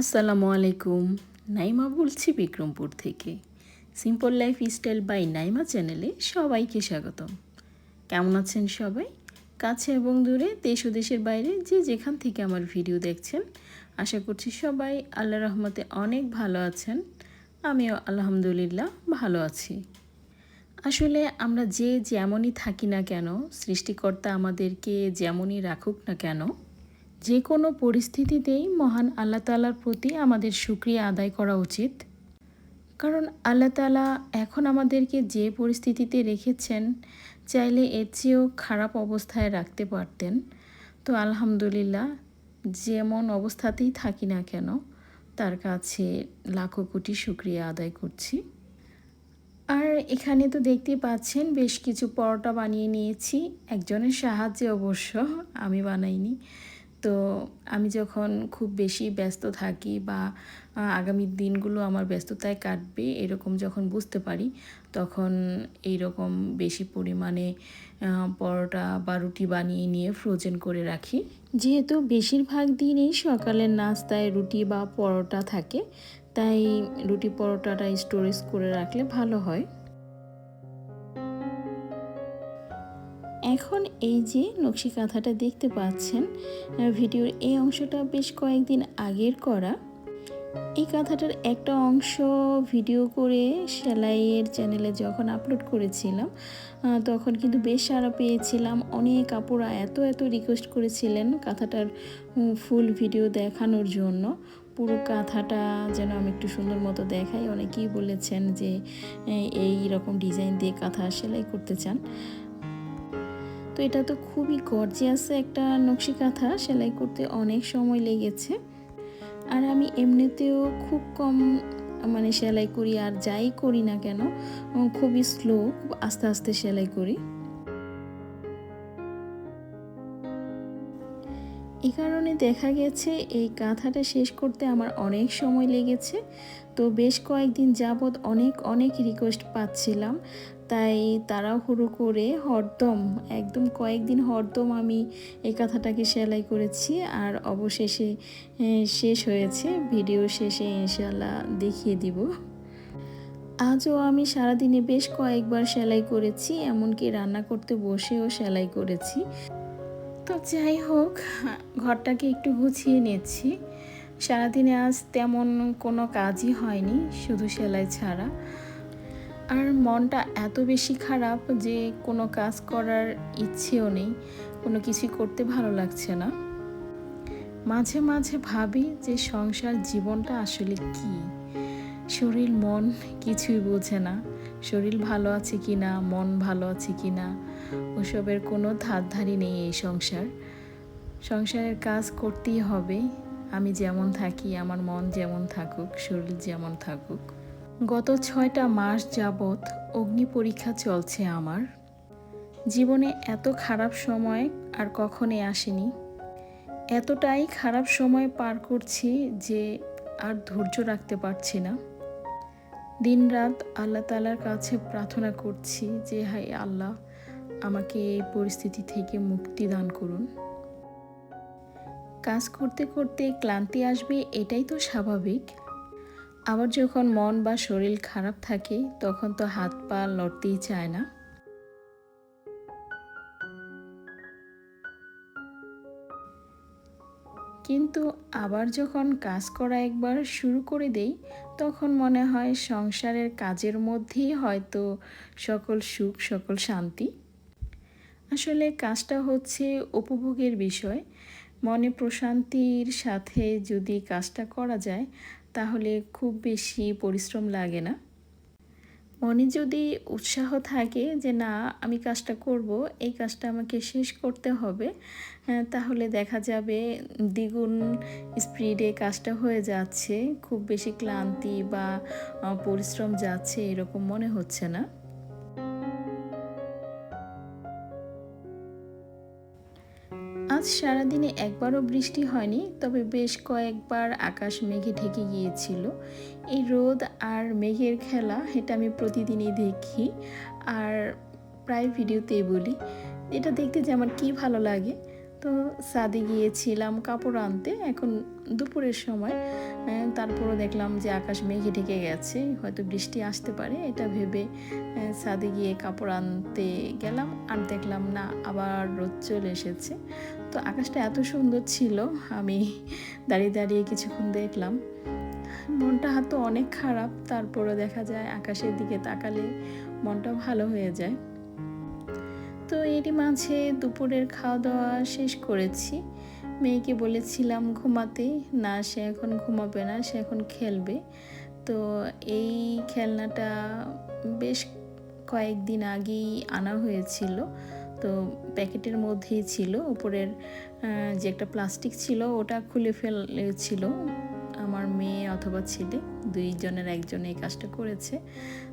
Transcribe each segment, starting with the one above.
আসসালামু আলাইকুম। নাইমা বলছি বিক্রমপুর থেকে। Simple life style by Naima চ্যানেলে সবাইকে স্বাগতম। কেমন আছেন সবাই? কাছে এবং দূরে, দেশ ও দেশের বাইরে যে যেখান থেকে আমার ভিডিও দেখছেন, আশা করছি সবাই আল্লাহ রহমতে অনেক ভালো আছেন। আমিও আলহামদুলিল্লাহ ভালো আছি। আসলে আমরা যে যেমনই থাকি না কেন, সৃষ্টিকর্তা আমাদেরকে যেমনই রাখুক না কেন যে কোনো পরিস্থিতিতেই মহান আল্লাহ তালার প্রতি আমাদের সুক্রিয়া আদায় করা উচিত। কারণ আল্লাহ তালা এখন আমাদেরকে যে পরিস্থিতিতে রেখেছেন, চাইলে এর চেয়েও খারাপ অবস্থায় রাখতে পারতেন। তো আলহামদুলিল্লাহ, যেমন অবস্থাতেই থাকি না কেন, তার কাছে লাখো কোটি শুক্রিয়া আদায় করছি। আর এখানে তো দেখতে পাচ্ছেন, বেশ কিছু পরোটা বানিয়ে নিয়েছি। একজনের সাহায্যে অবশ্য, আমি বানাইনি। তো আমি যখন খুব বেশি ব্যস্ত থাকি বা আগামী দিনগুলো আমার ব্যস্ততায় কাটবে এরকম যখন বুঝতে পারি, তখন এই রকম বেশি পরিমাণে পরোটা বা রুটি বানিয়ে নিয়ে ফ্রোজেন করে রাখি। যেহেতু বেশিরভাগ দিনই সকালের নাস্তায় রুটি বা পরোটা থাকে, তাই রুটি পরোটাটা স্টোরেজ করে রাখলে ভালো হয়। এখন এই যে নকশি কাঁথাটা দেখতে পাচ্ছেন ভিডিওর এই অংশটা বেশ কয়েকদিন আগের করা। এই কাঁথাটার একটা অংশ ভিডিও করে সেলাইয়ের চ্যানেলে যখন আপলোড করেছিলাম তখন কিন্তু বেশ সারা পেয়েছিলাম। অনেক কাপড়া এত এত রিকোয়েস্ট করেছিলেন কাঁথাটার ফুল ভিডিও দেখানোর জন্য। পুরো কাঁথাটা যেন আমি একটু সুন্দর মতো দেখাই। অনেকেই বলেছেন যে এই রকম ডিজাইন দিয়ে কাঁথা সেলাই করতে চান। তো এটা তো খুবই গর্জিয়াস একটা নকশি কাঁথা সেলাই করতে অনেক সময় লেগেছে। আর আমি এমনিতেও খুব কম মানে সেলাই করি আর যাই করি না কেন খুবই স্লো আস্তে আস্তে সেলাই করি। এই কারণে দেখা গেছে এই কাঁথাটা শেষ করতে আমার অনেক সময় লেগেছে। তো বেশ কয়েকদিন যাবৎ অনেক অনেক রিকোয়েস্ট পাচ্ছিলাম। তাই তাড়াহুড়ো করে হরদম, একদম কয়েকদিন হরদম আমি এই কথাটাকে সেলাই করেছি আর অবশেষে শেষ হয়েছে। ভিডিও শেষে ইনশাল্লাহ দেখিয়ে দিব। আজও আমি সারাদিনে বেশ কয়েকবার সেলাই করেছি, এমনকি রান্না করতে বসেও সেলাই করেছি। তো যাই হোক, ঘরটাকে একটু গুছিয়ে নিচ্ছি। সারাদিনে আজ তেমন কোনো কাজই হয়নি, শুধু সেলাই ছাড়া। আর মনটা এত বেশি খারাপ যে কোনো কাজ করার ইচ্ছেও নেই, কোনো কিছুই করতে ভালো লাগছে না। মাঝে মাঝে ভাবি যে সংসার জীবনটা আসলে কি? শরীর, মন কিছুই বোঝে না। শরীর ভালো আছে কি না, মন ভালো আছে কি না, ওসবের কোনো ধারধারি নেই এই সংসার। সংসারের কাজ করতেই হবে। আমি যেমন থাকি, আমার মন যেমন থাকুক, শরীর যেমন থাকুক। গত ছয়টা মাস যাবৎ অগ্নি পরীক্ষা চলছে আমার। জীবনে এত খারাপ সময় আর কখনই আসেনি। এতটাই খারাপ সময় পার করছি যে আর ধৈর্য রাখতে পারছি না। দিন রাত আল্লাহ তালার কাছে প্রার্থনা করছি যে হাই আল্লাহ, আমাকে এই পরিস্থিতি থেকে মুক্তি দান করুন। কাজ করতে করতে ক্লান্তি আসবে, এটাই তো স্বাভাবিক। আবার যখন মন বা শরীর খারাপ থাকে, তখন তো হাত পা লড়তেই চায় না। কিন্তু আবার যখন কাজ করা একবার শুরু করে দেই, তখন মনে হয় সংসারের কাজের মধ্যেই হয়তো সকল সুখ, সকল শান্তি। আসলে কাজটা হচ্ছে উপভোগের বিষয়। মনে প্রশান্তির সাথে যদি কাজটা করা যায় তাহলে খুব বেশি পরিশ্রম লাগে না। মনে যদি উৎসাহ থাকে যে, না, আমি কাজটা করব, এই কাজটা আমাকে শেষ করতে হবে তাহলে দেখা যাবে দ্বিগুণ স্পিডে কাজটা হয়ে যাচ্ছে, খুব বেশি ক্লান্তি বা পরিশ্রম যাচ্ছে, এরকম মনে হচ্ছে না? আজ সারাদিনে একবারও বৃষ্টি হয়নি, তবে বেশ কয়েকবার আকাশ মেঘে ঢেকে গিয়েছিল। এই রোদ আর মেঘের খেলা এটা আমি প্রতিদিনই দেখি, আর প্রায় ভিডিওতেই বলি। এটা দেখতে যে আমার কী ভালো লাগে। তো সাদে গিয়েছিলাম কাপড় আনতে। এখন দুপুরের সময় আহ, তারপরও দেখলাম যে আকাশ মেঘে ঢেকে গেছে হয়তো বৃষ্টি আসতে পারে এটা ভেবে আহ, ছাদে গিয়ে কাপড় আনতে গেলাম। আর দেখলাম না আবার রোদ চলে এসেছে। তো আকাশটা এত সুন্দর ছিল আমি দাঁড়িয়ে দাঁড়িয়ে কিছুক্ষণ দেখলাম। মনটা হয়তো অনেক খারাপ তারপরে দেখা যায় আকাশের দিকে তাকালে মনটা ভালো হয়ে যায়। তো এরই মাঝে দুপুরের খাওয়া দাওয়া শেষ করেছি। মেয়েকে বলেছিলাম ঘুমাতে, না, সে এখন ঘুমাবে না, সে এখন খেলবে। তো এই খেলনাটা বেশ কয়েকদিন আগেই আনা হয়েছিল। তো প্যাকেটের মধ্যেই ছিল। উপরের যে একটা প্লাস্টিক ছিল, ওটা খুলে ফেলেছিল আমার মেয়ে অথবা ছেলে। দুইজনের, একজন এই কাজটা করেছে।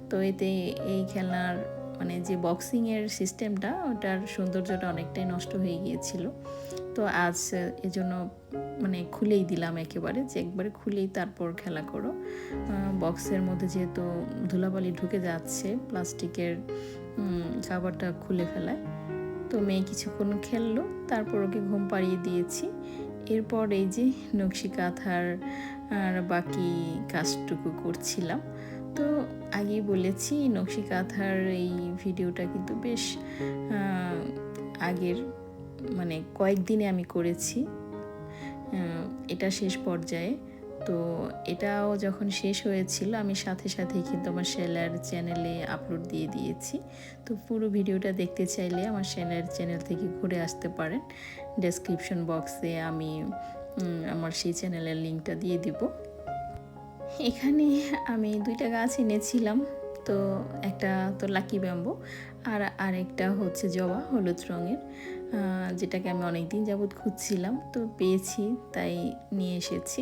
তো এতে এই খেলনার মানে যে বক্সিংয়ের সিস্টেমটা ওটার সৌন্দর্যটা অনেকটাই নষ্ট হয়ে গিয়েছিল। তো আজ এজন্য মানে খুলেই দিলাম একেবারে যে একবারে খুলেই তারপর খেলা করো। বক্সের মধ্যে যেহেতু ধুলাবালি ঢুকে যাচ্ছে, প্লাস্টিকের খাবারটা খুলে ফেলায়। তো মেয়ে কিছুক্ষণ খেললো, তারপর ওকে ঘুম পাড়িয়ে দিয়েছি। এরপর এই যে নকশি কাঁথার আর বাকি কাজটুকু করছিলাম। তো আগেই বলেছি, নকশি কাঁথার এই ভিডিওটা কিন্তু বেশ আগের মানে কয়েকদিনে আমি করেছি এটা শেষ পর্যায়ে। তো এটাও যখন শেষ হয়েছিল, আমি সাথে সাথেই কিন্তু আমার সেলার চ্যানেলে আপলোড দিয়ে দিয়েছি। তো পুরো ভিডিওটা দেখতে চাইলে আমার সেলার চ্যানেল থেকে ঘুরে আসতে পারেন। ডেসক্রিপশন বক্সে আমি আমার সেই চ্যানেলের লিঙ্কটা দিয়ে দিব। এখানে আমি দুইটা গাছ এনেছিলাম। তো একটা তো লাকি ব্যাম্বো আর আরেকটা হচ্ছে জবা, হলুদ রঙের যেটাকে আমি অনেক দিন যাবৎ খুঁজছিলাম, তো পেয়েছি, তাই নিয়ে এসেছি।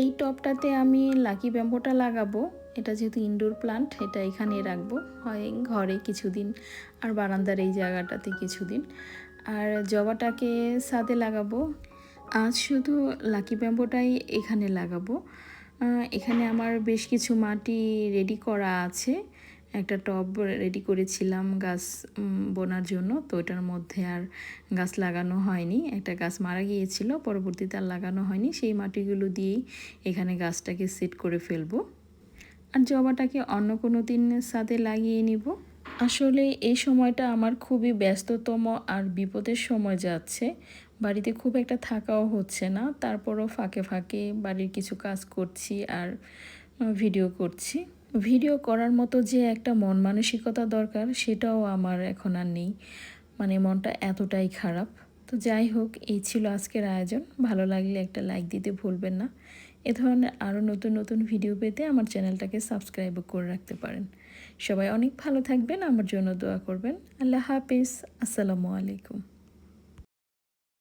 এই টবটাতে আমি লাকি ব্যাম্বোটা লাগাবো। এটা যেহেতু ইনডোর প্লান্ট এটা এখানে রাখব। হয় ঘরে কিছুদিন আর বারান্দার এই জায়গাটাতে কিছুদিন। আর জবাটাকে সাদে লাগাবো। আজ শুধু লাকি ব্যাম্বোটাই এখানে লাগাবো। এখানে আমার বেশ কিছু মাটি রেডি করা আছে। একটা টব রেডি করেছিলাম গাছ বোনার জন্য। তো ওটার মধ্যে আর গাছ লাগানো হয়নি। একটা গাছ মারা গিয়েছিল, পরবর্তীতে আর লাগানো হয়নি। সেই মাটিগুলো দিয়েই এখানে গাছটাকে সেট করে ফেলব। আর জবাটাকে অন্য কোনো দিন সাথে লাগিয়ে নিব। আসলে এই সময়টা আমার খুবই ব্যস্ততম আর বিপদের সময় যাচ্ছে। বাড়িতে খুব একটা থাকাও হচ্ছে না। তারপরও ফাঁকে ফাঁকে বাড়ির কিছু কাজ করছি আর ভিডিও করছি। ভিডিও করার মতো যে একটা মন মানসিকতা দরকার, সেটাও আমার এখন আর নেই। মানে মনটা এতটাই খারাপ। তো যাই হোক, এই ছিল আজকের আয়োজন। ভালো লাগলে একটা লাইক দিতে ভুলবেন না। এ ধরনের আরও নতুন নতুন ভিডিও পেতে আমার চ্যানেলটাকে সাবস্ক্রাইব করে রাখতে পারেন। সবাই অনেক ভালো থাকবেন, আমার জন্য দোয়া করবেন। আল্লাহ হাফিজ। আসসালামু আলাইকুম।